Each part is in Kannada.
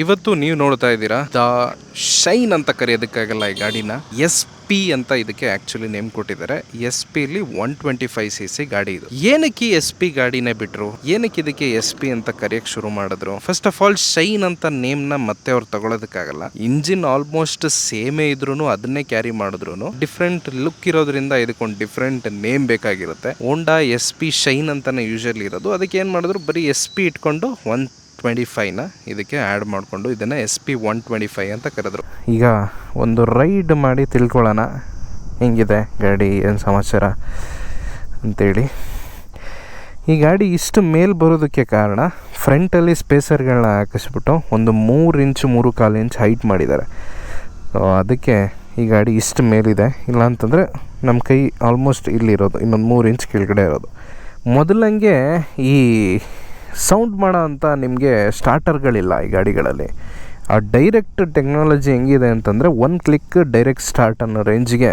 ಇವತ್ತು ನೀವು ನೋಡ್ತಾ ಇದ್ದೀರಾ ದ ಶೈನ್ ಅಂತ ಕರೆಯೋದಕ್ಕಾಗಲ್ಲ ಈ ಗಾಡಿನ. ಎಸ್ ಪಿ ಅಂತ ಇದಕ್ಕೆ ಆಕ್ಚುಲಿ ನೇಮ್ ಕೊಟ್ಟಿದ್ದಾರೆ. ಎಸ್ ಪಿಲಿ one twenty five C C ಗಾಡಿ ಇದು. ಏನಕ್ಕೆ ಎಸ್ ಪಿ ಗಾಡಿನೇ ಬಿಟ್ರು? ಏನಕ್ಕೆ ಇದಕ್ಕೆ ಎಸ್ ಪಿ ಅಂತ ಕರೆಯಕ್ ಶುರು ಮಾಡಿದ್ರು? ಫಸ್ಟ್ ಆಫ್ ಆಲ್ ಶೈನ್ ಅಂತ ನೇಮ್ನ ಮತ್ತೆ ಅವ್ರು ತಗೊಳೋದಕ್ಕಾಗಲ್ಲ. ಇಂಜಿನ್ ಆಲ್ಮೋಸ್ಟ್ ಸೇಮೇ ಇದ್ರು ಅದನ್ನೇ ಕ್ಯಾರಿ ಮಾಡಿದ್ರು ಡಿಫ್ರೆಂಟ್ ಲುಕ್ ಇರೋದ್ರಿಂದ ಇದಕ್ಕೊಂದು ಡಿಫ್ರೆಂಟ್ ನೇಮ್ ಬೇಕಾಗಿರುತ್ತೆ. ಹೋಂಡಾ ಎಸ್ ಪಿ ಶೈನ್ ಅಂತಾನೆ ಯೂಶಲಿ ಇರೋದು. ಅದಕ್ಕೆ ಏನ್ ಮಾಡಿದ್ರು? ಬರೀ ಎಸ್ ಪಿ ಇಟ್ಕೊಂಡು ಒನ್ ಟ್ವೆಂಟಿ ಫೈವ್ನ ಇದಕ್ಕೆ ಆ್ಯಡ್ ಮಾಡಿಕೊಂಡು ಇದನ್ನು S P one twenty five ಅಂತ ಕರೆದ್ರು. ಈಗ ಒಂದು ರೈಡ್ ಮಾಡಿ ತಿಳ್ಕೊಳ್ಳೋಣ. ಹೆಂಗಿದೆ ಗಾಡಿ, ಏನು ಸಮಾಚಾರ ಅಂತೇಳಿ. ಈ ಗಾಡಿ ಇಷ್ಟು ಮೇಲೆ ಬರೋದಕ್ಕೆ ಕಾರಣ ಫ್ರಂಟಲ್ಲಿ ಸ್ಪೇಸರ್ಗಳನ್ನ ಹಾಕಿಸ್ಬಿಟ್ಟು ಒಂದು ಮೂರು ಇಂಚ್ ಮೂರು ಕಾಲು ಇಂಚ್ ಹೈಟ್ ಮಾಡಿದ್ದಾರೆ. ಅದಕ್ಕೆ ಈ ಗಾಡಿ ಇಷ್ಟು ಮೇಲಿದೆ. ಇಲ್ಲ ಅಂತಂದರೆ ನಮ್ಮ ಕೈ ಆಲ್ಮೋಸ್ಟ್ ಇಲ್ಲಿರೋದು, ಇನ್ನೊಂದು ಮೂರು ಇಂಚ್ ಕೆಳಗಡೆ ಇರೋದು. ಮೊದಲಂಗೆ ಈ ಸೌಂಡ್ ಮಾಡೋ ಅಂತ ನಿಮಗೆ ಸ್ಟಾರ್ಟರ್ಗಳಿಲ್ಲ ಈ ಗಾಡಿಗಳಲ್ಲಿ. ಆ ಡೈರೆಕ್ಟ್ ಟೆಕ್ನಾಲಜಿ ಹೆಂಗಿದೆ ಅಂತಂದರೆ ಒನ್ ಕ್ಲಿಕ್ ಡೈರೆಕ್ಟ್ ಸ್ಟಾರ್ಟ್ ಅನ್ನೋ ರೇಂಜ್ಗೆ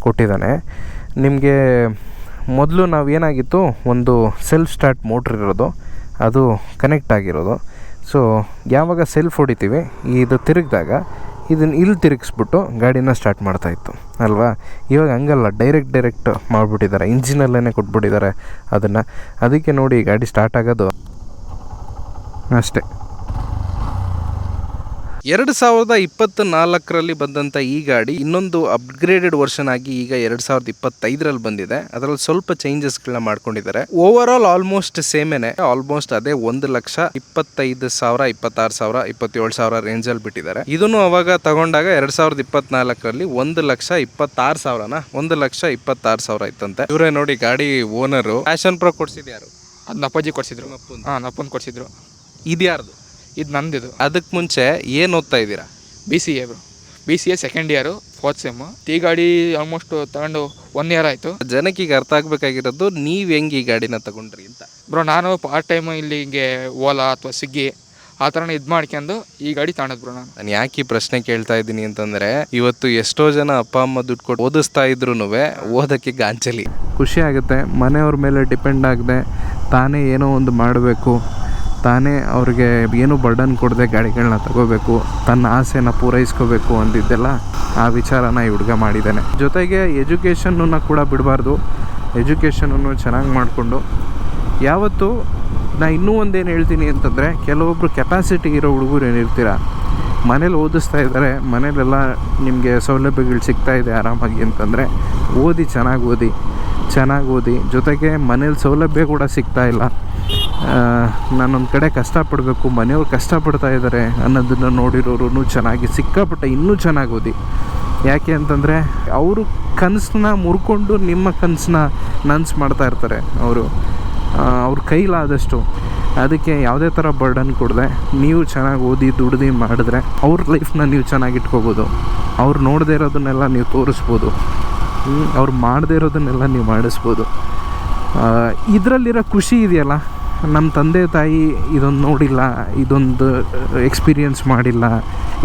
ಕೊಟ್ಟಿದ್ದಾನೆ. ನಿಮಗೆ ಮೊದಲು ನಾವು ಏನಾಗಿತ್ತು? ಒಂದು ಸೆಲ್ಫ್ ಸ್ಟಾರ್ಟ್ ಮೋಟ್ರ್ ಇರೋದು, ಅದು ಕನೆಕ್ಟ್ ಆಗಿರೋದು. ಸೊ ಯಾವಾಗ ಸೆಲ್ಫ್ ಹೊಡಿತೀವಿ? ಇದು ತಿರುಗಿದಾಗ ಇದನ್ನು ಇಲ್ಲಿ ತಿರುಗಿಸ್ಬಿಟ್ಟು ಗಾಡಿನ ಸ್ಟಾರ್ಟ್ ಮಾಡ್ತಾಯಿತ್ತು ಅಲ್ವಾ? ಇವಾಗ ಹಂಗಲ್ಲ ಡೈರೆಕ್ಟ್ ಡೈರೆಕ್ಟ್ ಮಾಡಿಬಿಟ್ಟಿದ್ದಾರೆ. ಇಂಜಿನಲ್ಲೇ ಕೊಟ್ಬಿಟ್ಟಿದ್ದಾರೆ ಅದನ್ನು. ಅದಕ್ಕೆ ನೋಡಿ ಗಾಡಿ ಸ್ಟಾರ್ಟ್ ಆಗೋದು. ಅಷ್ಟೇ. ಎರಡು ಸಾವಿರದ ಇಪ್ಪತ್ತ ನಾಲ್ಕರಲ್ಲಿ ಬಂದಂಥ ಈ ಗಾಡಿ ಇನ್ನೊಂದು ಅಪ್ಗ್ರೇಡೆಡ್ ವರ್ಷನ್ ಆಗಿ ಈಗ ಎರಡು ಸಾವಿರದ ಇಪ್ಪತ್ತೈದರಲ್ಲಿ ಬಂದಿದೆ. ಅದರಲ್ಲಿ ಸ್ವಲ್ಪ ಚೇಂಜಸ್ಗಳನ್ನ ಮಾಡ್ಕೊಂಡಿದ್ದಾರೆ. ಓವರ್ ಆಲ್ ಆಲ್ಮೋಸ್ಟ್ ಸೇಮೇನೆ ಆಲ್ಮೋಸ್ಟ್ ಅದೇ ಒಂದು ಲಕ್ಷ ಇಪ್ಪತ್ತೈದು ಸಾವಿರ ಇಪ್ಪತ್ತಾರು ಸಾವಿರ ಇಪ್ಪತ್ತೇಳು ಸಾವಿರ ರೇಂಜಲ್ಲಿ ಬಿಟ್ಟಿದ್ದಾರೆ. ಇದನ್ನು ಅವಾಗ ತಗೊಂಡಾಗ ಎರಡು ಸಾವಿರದ ಇಪ್ಪತ್ನಾಲ್ಕರಲ್ಲಿ ಒಂದು ಲಕ್ಷ ಇಪ್ಪತ್ತಾರು ಸಾವಿರನ ಒಂದು ಲಕ್ಷ ಇಪ್ಪತ್ತಾರು ಸಾವಿರ ಇತ್ತಂತೆ. ಇವರೇ ನೋಡಿ ಗಾಡಿ ಓನರು ಫ್ಯಾಷನ್ ಪ್ರೋ ಕೊಡ್ಸಿದ್ಯಾರು ಅದು ನಪ್ಪಾಜಿ ಕೊಡ್ಸಿದ್ರು. ಹಾಂ ನಪ್ಪನ್ ಕೊಡ್ಸಿದ್ರು. ಇದ್ಯಾರ್ದು? ಇದು ನಂದಿದು. ಅದಕ್ಕೆ ಮುಂಚೆ ಏನು ಓದ್ತಾ ಇದ್ದೀರಾ? B C A bro. B C A second year fourth sem ಈ ಗಾಡಿ ಆಲ್ಮೋಸ್ಟ್ ತಗೊಂಡು ಒನ್ ಇಯರ್ ಆಯಿತು. ಜನಕ್ಕೆ ಈಗ ಅರ್ಥ ಆಗಬೇಕಾಗಿರೋದು ನೀವು ಹೆಂಗೆ ಈ ಗಾಡಿನ ತಗೊಂಡ್ರಿ ಅಂತ. ಬ್ರೋ ನಾನು ಪಾರ್ಟ್ ಟೈಮು ಇಲ್ಲಿ ಹಿಂಗೆ ಓಲಾ ಅಥವಾ ಸ್ವಿಗ್ಗಿ ಆ ಥರನೇ ಇದು ಮಾಡ್ಕೊಂಡು ಈ ಗಾಡಿ ತಗೊಂಡದ್ ಬ್ರೋ ನಾನು. ನಾನು ಯಾಕೆ ಈ ಪ್ರಶ್ನೆ ಕೇಳ್ತಾ ಇದ್ದೀನಿ ಅಂತಂದರೆ ಇವತ್ತು ಎಷ್ಟೋ ಜನ ಅಪ್ಪ ಅಮ್ಮ ದುಡ್ಡು ಕೊಟ್ಟು ಓದಿಸ್ತಾ ಇದ್ರು ಓದಕ್ಕೆ ಗಾಂಚಲಿ. ಖುಷಿ ಆಗುತ್ತೆ. ಮನೆಯವ್ರ ಮೇಲೆ ಡಿಪೆಂಡ್ ಆಗದೆ ತಾನೇ ಏನೋ ಒಂದು ಮಾಡಬೇಕು. ತಾನೇ ಅವ್ರಿಗೆ ಏನು ಬರ್ಡನ್ ಕೊಡದೆ ಗಾಡಿಗಳನ್ನ ತಗೋಬೇಕು, ತನ್ನ ಆಸೆನ ಪೂರೈಸ್ಕೋಬೇಕು ಅಂದಿದ್ದೆಲ್ಲ ಆ ವಿಚಾರನ ಈ ಹುಡುಗ ಮಾಡಿದ್ದಾನೆ. ಜೊತೆಗೆ ಎಜುಕೇಷನ್ನ ಕೂಡ ಬಿಡಬಾರ್ದು. ಎಜುಕೇಷನನ್ನು ಚೆನ್ನಾಗಿ ಮಾಡಿಕೊಂಡು. ಯಾವತ್ತು ನಾ ಇನ್ನೂ ಒಂದೇನು ಹೇಳ್ತೀನಿ ಅಂತಂದರೆ ಕೆಲವೊಬ್ಬರು ಕೆಪಾಸಿಟಿ ಇರೋ ಹುಡುಗರು ಏನಿರ್ತೀರ? ಮನೇಲಿ ಓದಿಸ್ತಾ ಇದ್ದಾರೆ ಮನೇಲೆಲ್ಲ ನಿಮಗೆ ಸೌಲಭ್ಯಗಳು ಸಿಗ್ತಾ ಇದೆ ಆರಾಮಾಗಿ ಅಂತಂದರೆ, ಓದಿ ಚೆನ್ನಾಗಿ ಓದಿ ಚೆನ್ನಾಗಿ ಓದಿ. ಜೊತೆಗೆ ಮನೇಲಿ ಸೌಲಭ್ಯ ಕೂಡ ಸಿಗ್ತಾ ಇಲ್ಲ. ನಾನೊಂದು ಕಡೆ ಕಷ್ಟಪಡಬೇಕು, ಮನೆಯವ್ರು ಕಷ್ಟಪಡ್ತಾ ಇದ್ದಾರೆ ಅನ್ನೋದನ್ನು ನೋಡಿರೋರು ಚೆನ್ನಾಗಿ ಸಿಕ್ಕಾಪಟ್ಟೆ ಇನ್ನೂ ಚೆನ್ನಾಗಿ ಓದಿ ಯಾಕೆ ಅಂತಂದರೆ ಅವರು ಕನಸನ್ನ ಮುರ್ಕೊಂಡು ನಿಮ್ಮ ಕನಸನ್ನ ನನ್ಸ್ ಮಾಡ್ತಾ ಇರ್ತಾರೆ ಅವರು. ಅವ್ರ ಕೈಲಾದಷ್ಟು. ಅದಕ್ಕೆ ಯಾವುದೇ ಥರ ಬರ್ಡನ್ ಕೊಡದೆ, ನೀವು ಚೆನ್ನಾಗಿ ಓದಿ ದುಡ್ದು ಮಾಡಿದ್ರೆ ಅವ್ರ ಲೈಫ್ನ ನೀವು ಚೆನ್ನಾಗಿ ಇಟ್ಕೋಬೋದು. ಅವ್ರು ನೋಡದೇ ಇರೋದನ್ನೆಲ್ಲ ನೀವು ತೋರಿಸ್ಬೋದು. ಅವ್ರು ಮಾಡದೇ ಇರೋದನ್ನೆಲ್ಲ ನೀವು ಮಾಡಿಸ್ಬೋದು. ಇದರಲ್ಲಿರೋ ಖುಷಿ ಇದೆಯಲ್ಲ? ನಮ್ಮ ತಂದೆ ತಾಯಿ ಇದೊಂದು ನೋಡಿಲ್ಲ, ಇದೊಂದು ಎಕ್ಸ್ಪೀರಿಯನ್ಸ್ ಮಾಡಿಲ್ಲ,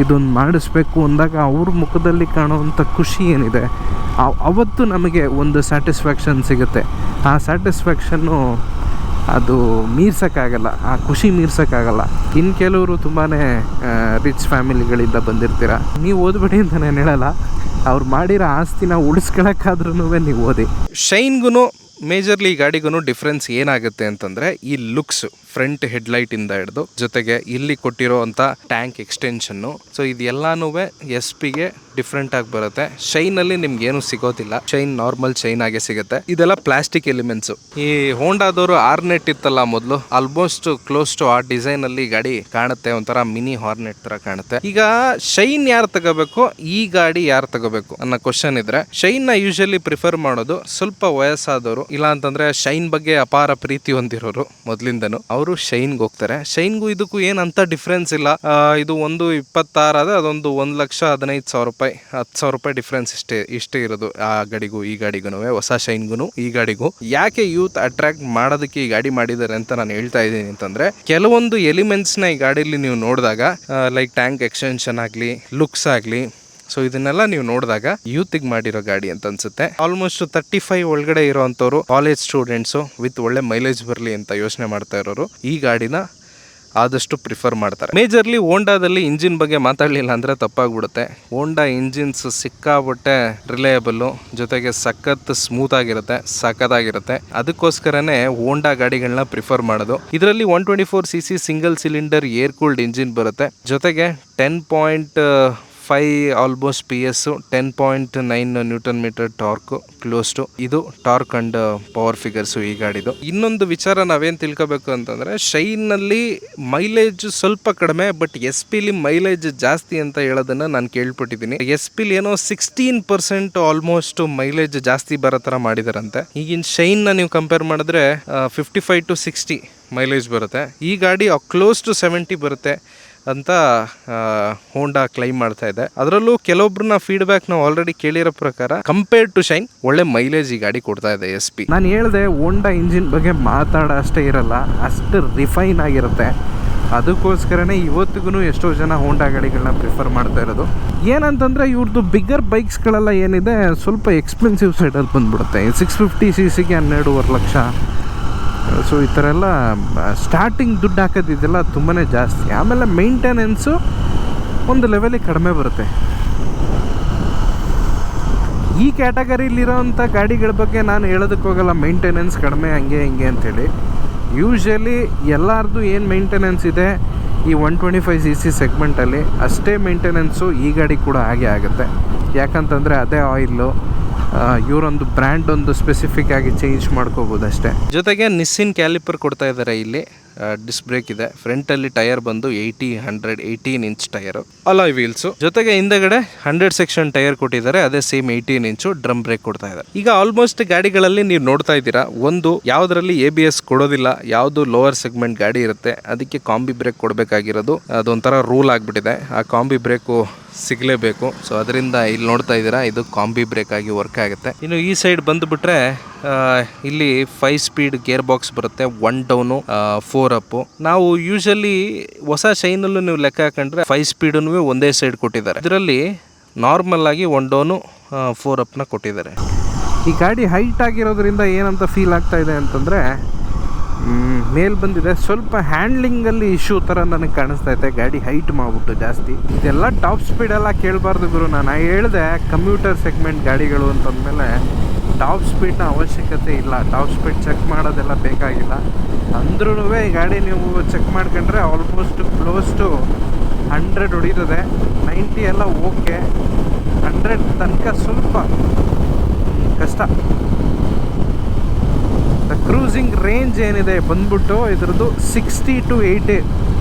ಇದೊಂದು ಮಾಡಿಸ್ಬೇಕು ಅಂದಾಗ ಅವ್ರ ಮುಖದಲ್ಲಿ ಕಾಣುವಂಥ ಖುಷಿ ಏನಿದೆ? ಅವತ್ತು ನಮಗೆ ಒಂದು ಸ್ಯಾಟಿಸ್ಫ್ಯಾಕ್ಷನ್ ಸಿಗುತ್ತೆ. ಆ ಸ್ಯಾಟಿಸ್ಫ್ಯಾಕ್ಷನ್ನು ಅದು ಮೀರ್ಸೋಕ್ಕಾಗಲ್ಲ, ಆ ಖುಷಿ ಮೀರ್ಸೋಕ್ಕಾಗಲ್ಲ. ಇನ್ನು ಕೆಲವರು ತುಂಬಾ ರಿಚ್ ಫ್ಯಾಮಿಲಿಗಳಿಂದ ಬಂದಿರ್ತೀರ. ನೀವು ಓದ್ಬೇಡಿ ಅಂತ ನಾನು ಹೇಳಲ್ಲ. ಅವ್ರು ಮಾಡಿರೋ ಆಸ್ತಿನ ಉಳಿಸ್ಕೊಳಕ್ಕಾದ್ರೂ ನೀವು ಓದಿ. ಶೈನ್ಗೂ ಮೇಜರ್ಲಿ ಈ ಗಾಡಿಗೂ ಡಿಫ್ರೆನ್ಸ್ ಏನಾಗುತ್ತೆ ಅಂತಂದ್ರೆ, ಈ ಲುಕ್ಸ್ ಫ್ರಂಟ್ ಹೆಡ್ಲೈಟ್ ಇಂದ ಹಿಡಿದು ಜೊತೆಗೆ ಇಲ್ಲಿ ಕೊಟ್ಟಿರೋ ಅಂತ ಟ್ಯಾಂಕ್ ಎಕ್ಸ್ಟೆನ್ಷನ್ನು ಸೊ ಇದೆಲ್ಲಾನು ಎಸ್ ಪಿಗೆ ಡಿಫ್ರೆಂಟ್ ಆಗಿ ಬರುತ್ತೆ. ಶೈನ್ ಅಲ್ಲಿ ನಿಮ್ಗೆ ಏನು ಸಿಗೋದಿಲ್ಲ. ಶೈನ್ ನಾರ್ಮಲ್ ಶೈನ್ ಆಗೇ ಸಿಗುತ್ತೆ. ಇದೆಲ್ಲ ಪ್ಲಾಸ್ಟಿಕ್ ಎಲಿಮೆಂಟ್ಸ್ ಈ ಹೋಂಡಾದವರು ಆರ್ನೆಟ್ ಇತ್ತಲ್ಲ ಮೊದಲು. ಆಲ್ಮೋಸ್ಟ್ ಕ್ಲೋಸ್ ಟು ಆ ಡಿಸೈನ್ ಅಲ್ಲಿ ಗಾಡಿ ಕಾಣುತ್ತೆ. ಒಂಥರ ಮಿನಿ ಹಾರ್ನೆಟ್ ತರ ಕಾಣುತ್ತೆ. ಈಗ ಶೈನ್ ಯಾರು ತಗೋಬೇಕು? ಈ ಗಾಡಿ ಯಾರು ತಗೋಬೇಕು? ಅನ್ನೋ ಕ್ವಶನ್ ಇದ್ರೆ ಶೈನ್ನ ಯೂಶಲಿ ಪ್ರಿಫರ್ ಮಾಡೋದು ಸ್ವಲ್ಪ ವಯಸ್ಸಾದವರು. ಇಲ್ಲ ಅಂತಂದ್ರೆ ಶೈನ್ ಬಗ್ಗೆ ಅಪಾರ ಪ್ರೀತಿ ಹೊಂದಿರೋರು ಮೊದ್ಲಿಂದನು. ಅವರು ಶೈನ್ಗೆ ಹೋಗ್ತಾರೆ. ಶೈನ್ಗೂ ಇದಕ್ಕೂ ಏನಂತ ಡಿಫ್ರೆನ್ಸ್ ಇಲ್ಲ. ಇದು ಒಂದು ಇಪ್ಪತ್ತಾರು ಆದ್ರೆ ಅದೊಂದು ಒಂದ್ ಲಕ್ಷ ಹದಿನೈದು ಸಾವಿರ ರೂಪಾಯಿ ಹತ್ತು ಸಾವಿರ ರೂಪಾಯಿ ಡಿಫ್ರೆನ್ಸ್ ಇಷ್ಟೇ ಇಷ್ಟೇ ಇರೋದು ಆ ಗಾಡಿಗೂ, ಈ ಗಾಡಿಗೂ ಹೊಸ ಶೈನ್ಗೂ ಈ ಗಾಡಿಗೂ. ಯಾಕೆ ಯೂತ್ ಅಟ್ರಾಕ್ಟ್ ಮಾಡೋದಕ್ಕೆ ಈ ಗಾಡಿ ಮಾಡಿದ್ದಾರೆ ಅಂತ ನಾನು ಹೇಳ್ತಾ ಇದ್ದೀನಿ ಅಂತಂದ್ರೆ, ಕೆಲವೊಂದು ಎಲಿಮೆಂಟ್ಸ್ನ ಈ ಗಾಡಿಯಲ್ಲಿ ನೀವು ನೋಡಿದಾಗ ಲೈಕ್ ಟ್ಯಾಂಕ್ ಎಕ್ಸ್ಟೆನ್ಷನ್ ಆಗಲಿ ಲುಕ್ಸ್ ಆಗಲಿ ಸೊ ಇದನ್ನೆಲ್ಲ ನೀವು ನೋಡಿದಾಗ ಯೂತಿಗೆ ಮಾಡಿರೋ ಗಾಡಿ ಅಂತ ಅನ್ಸುತ್ತೆ. ಆಲ್ಮೋಸ್ಟ್ ತರ್ಟಿ ಫೈವ್ ಒಳಗಡೆ ಇರೋವಂಥವ್ರು ಕಾಲೇಜ್ ಸ್ಟೂಡೆಂಟ್ಸು ವಿತ್ ಒಳ್ಳೆ ಮೈಲೇಜ್ ಬರಲಿ ಅಂತ ಯೋಚನೆ ಮಾಡ್ತಾ ಇರೋರು ಈ ಗಾಡಿನ ಆದಷ್ಟು ಪ್ರಿಫರ್ ಮಾಡ್ತಾರೆ. ಮೇಜರ್ಲಿ ಹೋಂಡಾದಲ್ಲಿ ಇಂಜಿನ್ ಬಗ್ಗೆ ಮಾತಾಡಲಿಲ್ಲ ಅಂದರೆ ತಪ್ಪಾಗ್ಬಿಡುತ್ತೆ. ಹೋಂಡಾ ಇಂಜಿನ್ಸ್ ಸಿಕ್ಕಾಬಟ್ಟೆ ರಿಲಯಬಲ್ಲು ಜೊತೆಗೆ ಸಖತ್ ಸ್ಮೂತ್ ಆಗಿರುತ್ತೆ, ಸಖತ್ತಾಗಿರುತ್ತೆ. ಅದಕ್ಕೋಸ್ಕರನೇ ಹೋಂಡಾ ಗಾಡಿಗಳನ್ನ ಪ್ರಿಫರ್ ಮಾಡೋದು. ಇದರಲ್ಲಿ one twenty four C C single cylinder air cooled engine ಬರುತ್ತೆ. ಜೊತೆಗೆ ten point five almost P S ten point nine newton metre torque close to ಇದು ಟಾರ್ಕ್ ಅಂಡ್ ಪವರ್ ಫಿಗರ್ಸು ಈ ಗಾಡಿದು. ಇನ್ನೊಂದು ವಿಚಾರ ನಾವೇನು ತಿಳ್ಕೋಬೇಕು ಅಂತಂದರೆ ಶೈನಲ್ಲಿ ಮೈಲೇಜ್ ಸ್ವಲ್ಪ ಕಡಿಮೆ ಬಟ್ ಎಸ್ ಪಿಲಿ ಮೈಲೇಜ್ ಜಾಸ್ತಿ ಅಂತ ಹೇಳೋದನ್ನು ನಾನು ಕೇಳ್ಪಟ್ಟಿದ್ದೀನಿ. ಎಸ್ ಪಿಲಿ ಏನೋ ಸಿಕ್ಸ್ಟೀನ್ ಪರ್ಸೆಂಟ್ ಆಲ್ಮೋಸ್ಟ್ ಮೈಲೇಜ್ ಜಾಸ್ತಿ ಬರೋ ಥರ ಮಾಡಿದಾರಂತೆ. ಈಗಿನ ಶೈನ್ನ ನೀವು ಕಂಪೇರ್ ಮಾಡಿದ್ರೆ fifty five to sixty mileage ಬರುತ್ತೆ. ಈ ಗಾಡಿ ಕ್ಲೋಸ್ ಟು ಸೆವೆಂಟಿ ಬರುತ್ತೆ. ಅಂತ ಹೋಂಡಾ ಕ್ಲೈಮ್ ಮಾಡ್ತಾ ಇದೆ. ಅದರಲ್ಲೂ ಕೆಲವೊಬ್ಬರನ್ನ ಫೀಡ್ಬ್ಯಾಕ್ ನಾವು ಆಲ್ರೆಡಿ ಕೇಳಿರೋ ಪ್ರಕಾರ ಕಂಪೇರ್ ಟು ಶೈನ್ ಒಳ್ಳೆ ಮೈಲೇಜ್ ಈ ಗಾಡಿ ಕೊಡ್ತಾ ಇದೆ ಎಸ್ ಪಿ ನಾನು ಹೇಳಿದೆ ಹೋಂಡಾ ಇಂಜಿನ್ ಬಗ್ಗೆ ಮಾತಾಡೋ ಅಷ್ಟೇ ಇರಲ್ಲ, ಅಷ್ಟು ರಿಫೈನ್ ಆಗಿರುತ್ತೆ. ಅದಕ್ಕೋಸ್ಕರನೇ ಇವತ್ತಿಗೂ ಎಷ್ಟೋ ಜನ ಹೋಂಡಾ ಗಾಡಿಗಳನ್ನ ಪ್ರಿಫರ್ ಮಾಡ್ತಾ ಇರೋದು. ಏನಂತಂದರೆ ಇವ್ರದ್ದು ಬಿಗ್ಗರ್ ಬೈಕ್ಸ್ಗಳೆಲ್ಲ ಏನಿದೆ, ಸ್ವಲ್ಪ ಎಕ್ಸ್ಪೆನ್ಸಿವ್ ಸೈಡಲ್ಲಿ ಬಂದ್ಬಿಡುತ್ತೆ. ಸಿಕ್ಸ್ ಫಿಫ್ಟಿ ಸಿ ಸಿಗೆ ಹನ್ನೆರಡೂವರೆ ಲಕ್ಷ ಸೊ ಈ ಥರ ಎಲ್ಲ ಸ್ಟಾರ್ಟಿಂಗ್ ದುಡ್ಡು ಹಾಕೋದಿದೆಲ್ಲ ತುಂಬಾ ಜಾಸ್ತಿ. ಆಮೇಲೆ ಮೇಂಟೆನೆನ್ಸು ಒಂದು ಲೆವೆಲಿಗೆ ಕಡಿಮೆ ಬರುತ್ತೆ. ಈ ಕ್ಯಾಟಗರಿಲಿರೋಂಥ ಗಾಡಿಗಳ ಬಗ್ಗೆ ನಾನು ಹೇಳೋದಕ್ಕೆ ಹೋಗಲ್ಲ. ಮೇಂಟೆನೆನ್ಸ್ ಕಡಿಮೆ, ಹಂಗೆ, ಹಿಂಗೆ ಅಂಥೇಳಿ. ಯೂಶ್ವಲಿ ಎಲ್ಲರದು ಏನು ಮೇಂಟೆನೆನ್ಸ್ ಇದೆ? ಈ one twenty five C C ಸೆಗ್ಮೆಂಟಲ್ಲಿ ಅಷ್ಟೇ ಮೇಂಟೆನೆನ್ಸು ಈ ಗಾಡಿ ಕೂಡ ಹಾಗೆ ಆಗುತ್ತೆ. ಯಾಕಂತಂದರೆ ಅದೇ ಆಯಿಲ್ಲು ಇವರೊಂದು ಬ್ರ್ಯಾಂಡ್ ಒಂದು ಸ್ಪೆಸಿಫಿಕ್ ಆಗಿ ಚೇಂಜ್ ಮಾಡ್ಕೋಬೋದು ಅಷ್ಟೇ ಜೊತೆಗೆ ನಿಸ್ಸಿನ್ ಕ್ಯಾಲಿಪರ್ ಕೊಡ್ತಾ ಇದ್ದಾರೆ ಇಲ್ಲಿ. ಡಿಸ್ ಬ್ರೇಕ್ ಇದೆ. ಫ್ರಂಟ್ ಅಲ್ಲಿ ಟೈರ್ ಬಂದು eighty hundred eighteen inch tyre alloy wheels ಜೊತೆಗೆ ಹಿಂದೆಗಡೆ ಹಂಡ್ರೆಡ್ ಸೆಕ್ಷನ್ ಟೈರ್ ಕೊಟ್ಟಿದ್ದಾರೆ. ಅದೇ same eighteen inch drum brake ಕೊಡ್ತಾ ಇದ್ದಾರೆ ಈಗ ಆಲ್ಮೋಸ್ಟ್ ಗಾಡಿಗಳಲ್ಲಿ ನೀವು ನೋಡ್ತಾ ಇದ್ದೀರಾ ಒಂದು ಯಾವುದರಲ್ಲಿ ಎ ಬಿ ಎಸ್ ಕೊಡೋದಿಲ್ಲ ಯಾವುದು ಲೋವರ್ ಸೆಗ್ಮೆಂಟ್ ಗಾಡಿ ಇರುತ್ತೆ ಅದಕ್ಕೆ ಕಾಂಬಿ ಬ್ರೇಕ್ ಕೊಡಬೇಕಾಗಿರೋದು ಅದೊಂಥರ ರೂಲ್ ಆಗಿಬಿಟ್ಟಿದೆ. ಆ ಕಾಂಬಿ ಬ್ರೇಕು ಸಿಗಲೇಬೇಕು. ಸೊ ಅದರಿಂದ ಇಲ್ಲಿ ನೋಡ್ತಾ ಇದ್ದೀರಾ ಇದು ಕಾಂಬಿ ಬ್ರೇಕ್ ಆಗಿ ವರ್ಕ್ ಆಗುತ್ತೆ. ಇನ್ನು ಈ ಸೈಡ್ ಬಂದುಬಿಟ್ರೆ ಇಲ್ಲಿ ಫೈವ್ ಸ್ಪೀಡ್ ಗೇರ್ ಬಾಕ್ಸ್ ಬರುತ್ತೆ ಒನ್ ಡೌನು ಫೋರ್ ಅಪ್ಪು ನಾವು ಯೂಶಲಿ ಹೊಸ ಶೈನಲ್ಲೂ ನೀವು ಲೆಕ್ಕ ಹಾಕೊಂಡ್ರೆ ಫೈವ್ ಸ್ಪೀಡನ್ನು ಒಂದೇ ಸೈಡ್ ಕೊಟ್ಟಿದ್ದಾರೆ. ಇದರಲ್ಲಿ ನಾರ್ಮಲ್ ಆಗಿ ಒನ್ ಡೋನು ಫೋರ್ ಅಪ್ನ ಕೊಟ್ಟಿದ್ದಾರೆ. ಈ ಗಾಡಿ ಹೈಟ್ ಆಗಿರೋದ್ರಿಂದ ಏನಂತ ಫೀಲ್ ಆಗ್ತಾ ಇದೆ ಅಂತಂದರೆ ಮೇಲ್ ಬಂದಿದೆ. ಸ್ವಲ್ಪ ಹ್ಯಾಂಡ್ಲಿಂಗಲ್ಲಿ ಇಶ್ಯೂ ಥರ ನನಗೆ ಕಾಣಿಸ್ತಾ ಇದೆ. ಗಾಡಿ ಹೈಟ್ ಮಾಡ್ಬಿಟ್ಟು ಜಾಸ್ತಿ. ಇದೆಲ್ಲ ಟಾಪ್ ಸ್ಪೀಡೆಲ್ಲ ಕೇಳಬಾರ್ದು ಗುರು. ನಾನು ಹೇಳಿದೆ ಕಂಪ್ಯೂಟರ್ ಸೆಗ್ಮೆಂಟ್ ಗಾಡಿಗಳು ಅಂತಂದಮೇಲೆ ಟಾಪ್ ಸ್ಪೀಡ್ನ ಅವಶ್ಯಕತೆ ಇಲ್ಲ. ಟಾಪ್ ಸ್ಪೀಡ್ ಚೆಕ್ ಮಾಡೋದೆಲ್ಲ ಬೇಕಾಗಿಲ್ಲ. ಅಂದ್ರೂ ಗಾಡಿ ನೀವು ಚೆಕ್ ಮಾಡ್ಕೊಂಡ್ರೆ ಆಲ್ಮೋಸ್ಟ್ ಕ್ಲೋಸ್ ಟು ಹಂಡ್ರೆಡ್ ಹೊಡಿತದೆ ನೈಂಟಿ ಎಲ್ಲ ಓಕೆ ಹಂಡ್ರೆಡ್ ತನಕ ಸ್ವಲ್ಪ ಕಷ್ಟ. ದ ಕ್ರೂಸಿಂಗ್ ರೇಂಜ್ ಏನಿದೆ ಬಂದ್ಬಿಟ್ಟು ಇದರದ್ದು sixty to eighty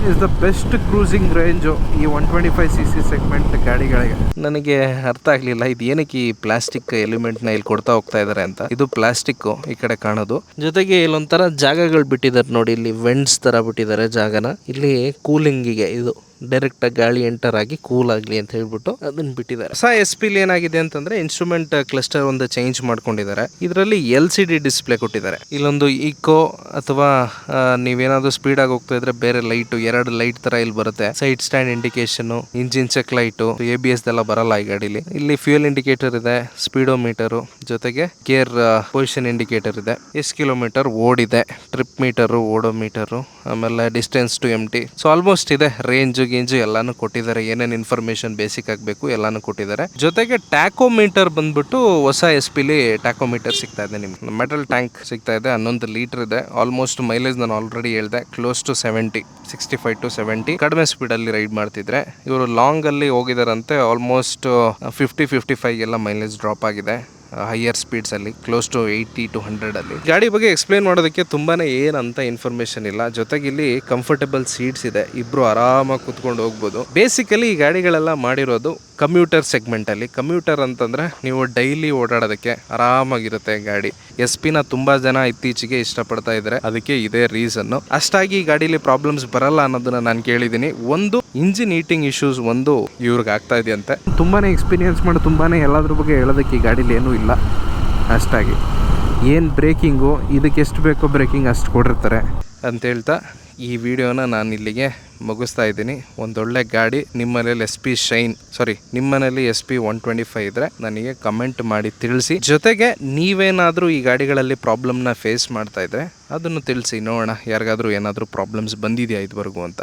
is the best cruising range ಈ one twenty five C C segment ಗಾಡಿಗಳಿಗೆ. ನನಗೆ ಅರ್ಥ ಆಗಲಿಲ್ಲ ಇದು ಏನಕ್ಕೆ ಈ ಪ್ಲಾಸ್ಟಿಕ್ ಎಲಿಮೆಂಟ್ನ ಇಲ್ಲಿ ಕೊಡ್ತಾ ಹೋಗ್ತಾ ಇದ್ದಾರೆ ಅಂತ. ಇದು ಪ್ಲಾಸ್ಟಿಕ್ ಈ ಕಡೆ ಕಾಣೋದು. ಜೊತೆಗೆ ಇಲ್ಲೊಂಥರ ಜಾಗಗಳು ಬಿಟ್ಟಿದ್ದಾರೆ ನೋಡಿ, ಇಲ್ಲಿ ವೆಂಟ್ಸ್ ತರ ಬಿಟ್ಟಿದ್ದಾರೆ ಜಾಗನ. ಇಲ್ಲಿ ಕೂಲಿಂಗಿಗೆ ಇದು ಡೈರೆಕ್ಟ್ ಗಾಳಿ ಎಂಟರ್ ಆಗಿ ಕೂಲ್ ಆಗಲಿ ಅಂತ ಹೇಳ್ಬಿಟ್ಟು ಅದನ್ನ ಬಿಟ್ಟಿದ್ದಾರೆ ಸಹ ಎಸ್ ಪಿಲಿ ಏನಾಗಿದೆ ಅಂತಂದ್ರೆ ಇನ್ಸ್ಟ್ರೂಮೆಂಟ್ ಕ್ಲಸ್ಟರ್ ಒಂದು ಚೇಂಜ್ ಮಾಡ್ಕೊಂಡಿದ್ದಾರೆ ಇದರಲ್ಲಿ ಎಲ್ ಸಿ ಡಿ ಡಿಸ್ಪ್ಲೇ ಕೊಟ್ಟಿದ್ದಾರೆ ಇಲ್ಲೊಂದು ಇಕೋ ಅಥವಾ ನೀವೇನಾದ್ರೂ ಸ್ಪೀಡ್ ಆಗಿ ಹೋಗ್ತಾ ಇದ್ರೆ ಬೇರೆ ಲೈಟ್ ಎರಡು ಲೈಟ್ ತರ ಇಲ್ಲಿ ಬರುತ್ತೆ. Side stand indication engine check light A B S ಎಲ್ಲ ಬರಲ್ಲ ಈ ಗಾಡಿಲಿ. ಇಲ್ಲಿ ಫ್ಯೂಯಲ್ ಇಂಡಿಕೇಟರ್ ಇದೆ ಸ್ಪೀಡೋ ಮೀಟರ್ ಜೊತೆಗೆ ಗೇರ್ ಪೊಸಿಷನ್ ಇಂಡಿಕೇಟರ್ ಇದೆ. ಎಷ್ಟು ಕಿಲೋಮೀಟರ್ ಓಡಿದೆ ಟ್ರಿಪ್ ಮೀಟರ್ ಓಡೋ ಮೀಟರ್ ಆಮೇಲೆ distance to empty so almost ಇದೆ ರೇಂಜ್ ಗೇಂಜು ಎಲ್ಲಾನು ಕೊಟ್ಟಿದ್ದಾರೆ. ಏನೇನು ಇನ್ಫಾರ್ಮೇಶನ್ ಬೇಸಿಕ್ ಆಗಬೇಕು ಎಲ್ಲಾನು ಕೊಟ್ಟಿದ್ದಾರೆ. ಜೊತೆಗೆ ಟ್ಯಾಕೋಮೀಟರ್ ಬಂದ್ಬಿಟ್ಟು ಹೊಸ ಎಸ್ ಪಿಲಿ ಟ್ಯಾಕೋಮೀಟರ್ ಸಿಗ್ತಾ ಇದೆ ನಿಮ್ಗೆ. ಮೆಟಲ್ ಟ್ಯಾಂಕ್ ಸಿಗ್ತಾ ಇದೆ, ಹನ್ನೊಂದು ಲೀಟರ್ ಇದೆ. ಆಲ್ಮೋಸ್ಟ್ ಮೈಲೇಜ್ ನಾನು ಆಲ್ರೆಡಿ ಹೇಳಿದೆ close to seventy sixty five to seventy ಕಡಿಮೆ ಸ್ಪೀಡಲ್ಲಿ ರೈಡ್ ಮಾಡ್ತಿದ್ರೆ ಇವರು ಲಾಂಗ್ ಅಲ್ಲಿ ಹೋಗಿದಾರಂತೆ ಆಲ್ಮೋಸ್ಟ್ ಫಿಫ್ಟಿ ಫಿಫ್ಟಿ ಫೈವ್ ಎಲ್ಲ ಮೈಲೇಜ್ ಡ್ರಾಪ್ ಆಗಿದೆ ಹೈಯರ್ ಸ್ಪೀಡ್ಸ್ ಅಲ್ಲಿ close to eighty to hundred ಅಲ್ಲಿ. ಗಾಡಿ ಬಗ್ಗೆ ಎಕ್ಸ್ಪ್ಲೇನ್ ಮಾಡೋದಕ್ಕೆ ತುಂಬಾನೇ ಏನಂತ ಇನ್ಫಾರ್ಮೇಶನ್ ಇಲ್ಲ. ಜೊತೆಗೆ ಇಲ್ಲಿ ಕಂಫರ್ಟಬಲ್ ಸೀಟ್ಸ್ ಇದೆ. ಇಬ್ರು ಆರಾಮಾಗಿ ಕುತ್ಕೊಂಡು ಹೋಗ್ಬೋದು. ಬೇಸಿಕಲಿ ಈ ಗಾಡಿಗಳೆಲ್ಲ ಮಾಡಿರೋದು ಕಮ್ಯೂಟರ್ ಸೆಗ್ಮೆಂಟಲ್ಲಿ ಕಮ್ಯೂಟರ್ ಅಂತಂದರೆ ನೀವು ಡೈಲಿ ಓಡಾಡೋದಕ್ಕೆ ಆರಾಮಾಗಿರುತ್ತೆ ಗಾಡಿ. ಎಸ್ ಪಿನ ತುಂಬ ಜನ ಇತ್ತೀಚೆಗೆ ಇಷ್ಟಪಡ್ತಾ ಇದ್ದಾರೆ. ಅದಕ್ಕೆ ಇದೇ ರೀಸನ್ನು ಅಷ್ಟಾಗಿ ಈ ಗಾಡಿಲಿ ಪ್ರಾಬ್ಲಮ್ಸ್ ಬರಲ್ಲ ಅನ್ನೋದನ್ನ ನಾನು ಕೇಳಿದ್ದೀನಿ ಒಂದು ಇಂಜಿನ್ ಈಟಿಂಗ್ ಇಶ್ಯೂಸ್ ಒಂದು ಇವ್ರಿಗೆ ಆಗ್ತಾ ಇದೆಯಂತೆ. ತುಂಬಾನೇ ಎಕ್ಸ್ಪೀರಿಯನ್ಸ್ ಮಾಡಿ ತುಂಬಾನೇ ಎಲ್ಲದ್ರ ಬಗ್ಗೆ ಹೇಳೋದಕ್ಕೆ ಈ ಗಾಡೀಲಿ ಏನೂ ಇಲ್ಲ. ಅಷ್ಟಾಗಿ. ಏನು ಬ್ರೇಕಿಂಗು ಇದಕ್ಕೆ ಎಷ್ಟು ಬೇಕೋ ಬ್ರೇಕಿಂಗ್ ಅಷ್ಟು ಕೊಡಿರ್ತಾರೆ ಅಂತ ಹೇಳ್ತಾ ಈ ವಿಡಿಯೋನ ನಾನು ಇಲ್ಲಿಗೆ ಮುಗಿಸ್ತಾ ಇದ್ದೀನಿ. ಒಂದೊಳ್ಳೆ ಗಾಡಿ ನಿಮ್ಮನೇಲಿ ಎಸ್ ಪಿ ಶೈನ್ ಸಾರಿ ನಿಮ್ಮನೇಲಿ S P one twenty five ಇದ್ರೆ ನನಗೆ ಕಮೆಂಟ್ ಮಾಡಿ ತಿಳಿಸಿ. ಜೊತೆಗೆ ನೀವೇನಾದರೂ ಈ ಗಾಡಿಗಳಲ್ಲಿ ಪ್ರಾಬ್ಲಮ್ನ ಫೇಸ್ ಮಾಡ್ತಾ ಇದ್ರೆ ಅದನ್ನು ತಿಳಿಸಿ. ನೋಡೋಣ, ಯಾರಿಗಾದರೂ ಏನಾದರೂ ಪ್ರಾಬ್ಲಮ್ಸ್ ಬಂದಿದೆಯಾ ಇದುವರೆಗೂ ಅಂತ.